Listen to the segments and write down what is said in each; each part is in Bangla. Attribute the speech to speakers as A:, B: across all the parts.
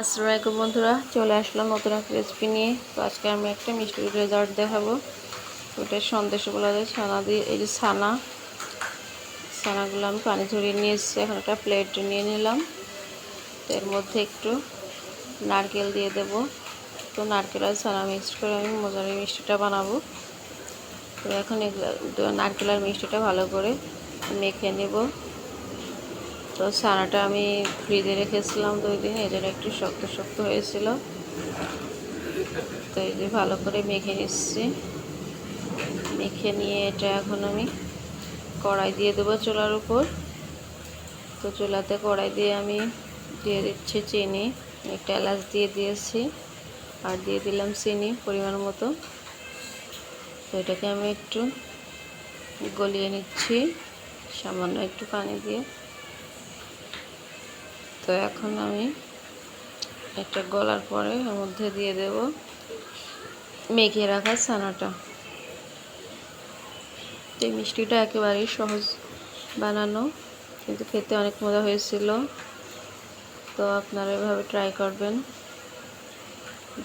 A: আসসালামু আলাইকুম বন্ধুরা, চলে আসলাম নতুন একটা রেসিপি নিয়ে। তো আজকে আমি একটা মিষ্টি রেজাল্ট দেখাবো। ওটা সন্দেশ বলা যায়, ছানা দিয়ে, এই যে ছানা। ছানাগুলো আমি পানি ঝরিয়ে নিয়ে এসেছি এখন একটা প্লেট নিয়ে নিলাম। তো এর মধ্যে একটু নারকেল দিয়ে দেব। তো নারকেল আর ছানা মিক্সড করে আমি মজার মিষ্টিটা বানাবো। তো এখন নারকেল আর মিষ্টিটা ভালো করে মেখে নেব। তো ছানাটা আমি ফ্রিজে রেখেছিলাম দুই দিন, এই একটু শক্ত শক্ত হয়েছিল। তো এই যে ভালো করে মেখে নিচ্ছি। মেখে নিয়ে এটা এখন আমি কড়াই দিয়ে দেবো চুলার উপর। তো চুলাতে কড়াই দিয়ে আমি দিয়ে দিচ্ছি চিনি, একটা এলাচ দিয়ে দিয়েছি, আর দিয়ে দিলাম চিনি পরিমাণ মতো। তো এটাকে আমি একটু গলিয়ে নিচ্ছি, সামান্য একটু পানি দিয়ে। তো এখন আমি এটা গলার পরে এর মধ্যে দিয়ে দেব। মেখে রাখা ছানাটা। এই মিষ্টিটা একেবারেই সহজ বানানো, কিন্তু খেতে অনেক মজা হয়েছিল। তো আপনারা এভাবে ট্রাই করবেন।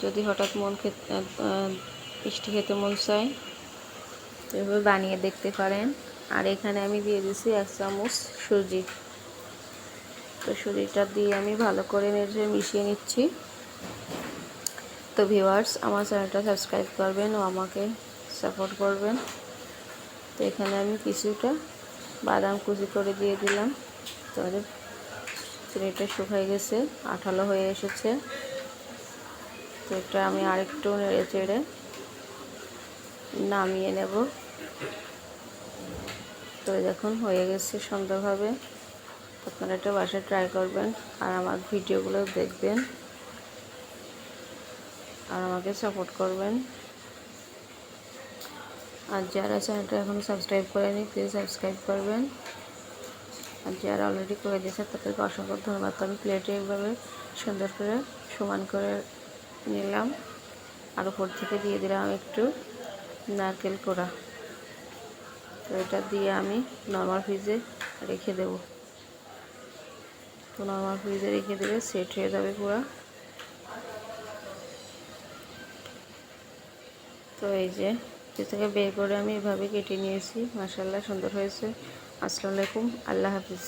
A: যদি হঠাৎ মন খেতে মিষ্টি খেতে মন চায়, এভাবে বানিয়ে দেখতে পারেন। আর এখানে আমি দিয়ে দিছি এক চামচ সুজি। তো সুজিটা দিয়ে আমি ভালো করে নেড়ে মিশিয়ে নিচ্ছি। তো ভিউয়ার্স আমার চ্যানেলটা সাবস্ক্রাইব করবেন ও আমাকে সাপোর্ট করবেন। তো এখানে আমি কিছুটা বাদাম কুচি করে দিয়ে দিলাম। তো চিনিটা শুকাই গেছে, আঠালো হয়ে এসেছে। তো এটা আমি আরেকটু নেড়ে চেড়ে নামিয়ে নেব। তো দেখুন, হয়ে গেছে সুন্দরভাবে। আপনারা এটা বাসায় ট্রাই করবেন আর আমার ভিডিওগুলো দেখবেন। আর আমাকে সাপোর্ট করবেন। আর যারা চ্যানেলটা এখন সাবস্ক্রাইব করেনি প্লিজ সাবস্ক্রাইব করবেন। আর যারা অলরেডি করে দিয়েছে, তাদেরকে অসংখ্য ধন্যবাদ। আমি প্লেটে এইভাবে সুন্দর করে সমান করে নিলাম। আর উপর থেকে দিয়ে দিলাম একটু নারকেল কোড়া। তো এটা দিয়ে আমি নর্মাল ফ্রিজে রেখে দেবো। তো আমার ফ্রিজে রেখে দেবে সেট হয়ে যাবে পুরো। তো এই যে থেকে বের করে আমি এভাবে কেটে নিয়েছি। মাসাল্লাহ সুন্দর হয়েছে। আসসালামু আলাইকুম, আল্লাহ হাফিজ।